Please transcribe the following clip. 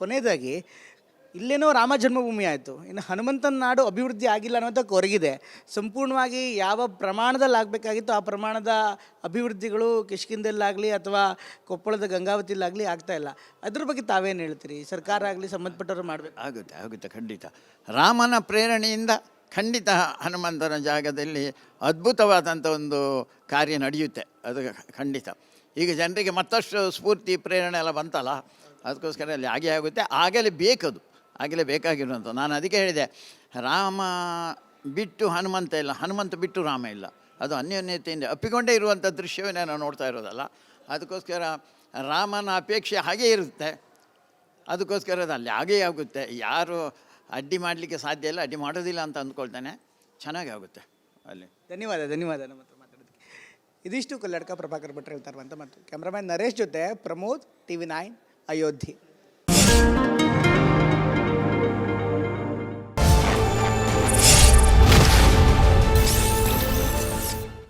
ಕೊನೆಯದಾಗಿ, ಇಲ್ಲೇನೋ ರಾಮ ಜನ್ಮಭೂಮಿ ಆಯಿತು. ಇನ್ನು ಹನುಮಂತನ ನಾಡು ಅಭಿವೃದ್ಧಿ ಆಗಿಲ್ಲ ಅನ್ನೋಂಥ ಕೊರಗಿದೆ ಸಂಪೂರ್ಣವಾಗಿ ಯಾವ ಪ್ರಮಾಣದಲ್ಲಿ ಆಗಬೇಕಾಗಿತ್ತು ಆ ಪ್ರಮಾಣದ ಅಭಿವೃದ್ಧಿಗಳು ಕಿಷ್ಕಿಂದಲ್ಲಾಗಲಿ ಅಥವಾ ಕೊಪ್ಪಳದ ಗಂಗಾವತಿಲಾಗಲಿ ಇಲ್ಲ. ಅದ್ರ ಬಗ್ಗೆ ತಾವೇನು ಹೇಳ್ತೀರಿ? ಸರ್ಕಾರ ಆಗಲಿ, ಸಂಬಂಧಪಟ್ಟವರು ಮಾಡಬೇಕು. ಆಗುತ್ತೆ ಆಗುತ್ತೆ, ಖಂಡಿತ. ರಾಮನ ಪ್ರೇರಣೆಯಿಂದ ಖಂಡಿತ ಹನುಮಂತನ ಜಾಗದಲ್ಲಿ ಅದ್ಭುತವಾದಂಥ ಒಂದು ಕಾರ್ಯ ನಡೆಯುತ್ತೆ. ಅದು ಖಂಡಿತ. ಈಗ ಜನರಿಗೆ ಮತ್ತಷ್ಟು ಸ್ಫೂರ್ತಿ, ಪ್ರೇರಣೆ ಎಲ್ಲ ಬಂತಲ್ಲ, ಅದಕ್ಕೋಸ್ಕರ ಅಲ್ಲಿ ಆಗೇ ಆಗುತ್ತೆ. ಆಗಲೇ ಬೇಕದು. ಆಗಲೇ ಬೇಕಾಗಿರುವಂಥ ನಾನು ಅದಕ್ಕೆ ಹೇಳಿದೆ, ರಾಮ ಬಿಟ್ಟು ಹನುಮಂತ ಇಲ್ಲ. ಹನುಮಂತ ಬಿಟ್ಟು ರಾಮ ಇಲ್ಲ. ಅದು ಅನ್ಯೋನ್ಯತೆಯಿಂದ ಅಪ್ಪಿಕೊಂಡೇ ಇರುವಂಥ ದೃಶ್ಯವನ್ನೇ ನಾವು ನೋಡ್ತಾ ಇರೋದಲ್ಲ. ಅದಕ್ಕೋಸ್ಕರ ರಾಮನ ಅಪೇಕ್ಷೆ ಹಾಗೇ ಇರುತ್ತೆ. ಅದಕ್ಕೋಸ್ಕರ ಅದು ಅಲ್ಲಿ ಹಾಗೇ ಆಗುತ್ತೆ. ಯಾರು ಅಡ್ಡಿ ಮಾಡಲಿಕ್ಕೆ ಸಾಧ್ಯ ಇಲ್ಲ, ಅಡ್ಡಿ ಮಾಡೋದಿಲ್ಲ ಅಂತ ಅಂದ್ಕೊಳ್ತಾನೆ. ಚೆನ್ನಾಗಿ ಆಗುತ್ತೆ ಅಲ್ಲಿ. ಧನ್ಯವಾದ ಧನ್ಯವಾದ ನಮ್ಮ ಹತ್ರ ಮಾತಾಡೋದಕ್ಕೆ. ಇದಿಷ್ಟು ಕಲ್ಲಡ್ಕ ಪ್ರಭಾಕರ್ ಭಟ್ರು ಅಂತ ಮತ್ತು ಕ್ಯಾಮ್ರಾಮ್ಯಾನ್ ನರೇಶ್ ಜೊತೆ Pramod T V nine, Ayodhya.